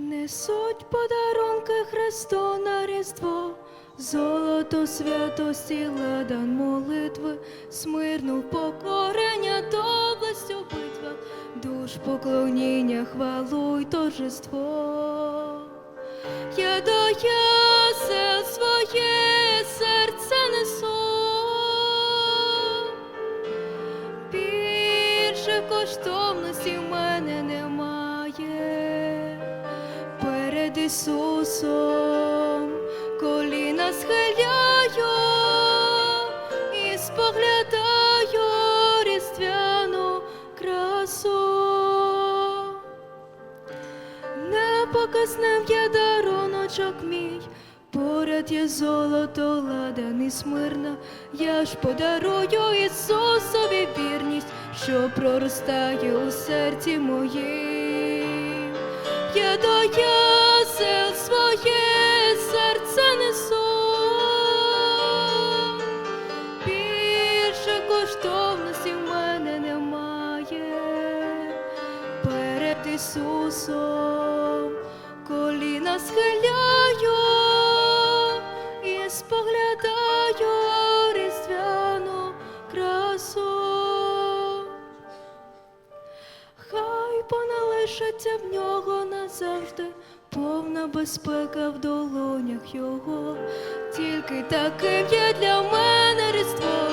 Несуть подарунки Христу на Різдво, золото святості, ладан молитви, смирну покорення, доблесть у душ поклоніння, хвалу й торжество. Я до ясел своє серце несу, більше коштовності в мене немає. Перед Ісусом коліна схиляю і споглядаю різдвяну красу. не Непоказним є даруночок мій, поряд є золото, ладан і смирна. Я ж подарую Ісусові вірність, що проростає у серці моїм. Я до перед Ісусом коліна схиляю і споглядаю різдвяну красу. Хай поналишиться в нього назавжди, повна безпека в долонях його. Тільки таким є для мене різдво,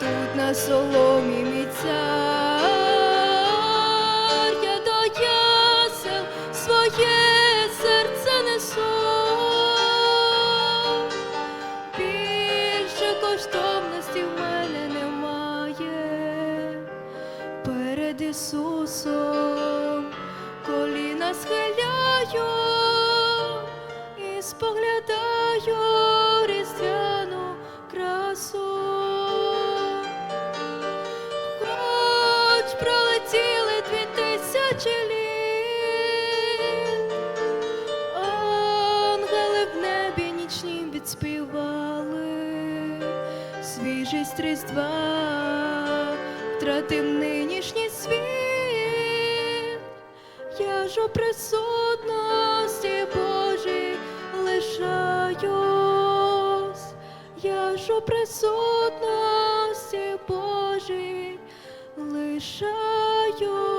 тут на соломі мій Більше коштовності в мене немає. Перед Ісусом коліна схиляю і споглядаю свіжість різдва, втратив нинішній світ, я ж у присутності Божій лишаюсь, я ж у присутності Божій лишаюсь.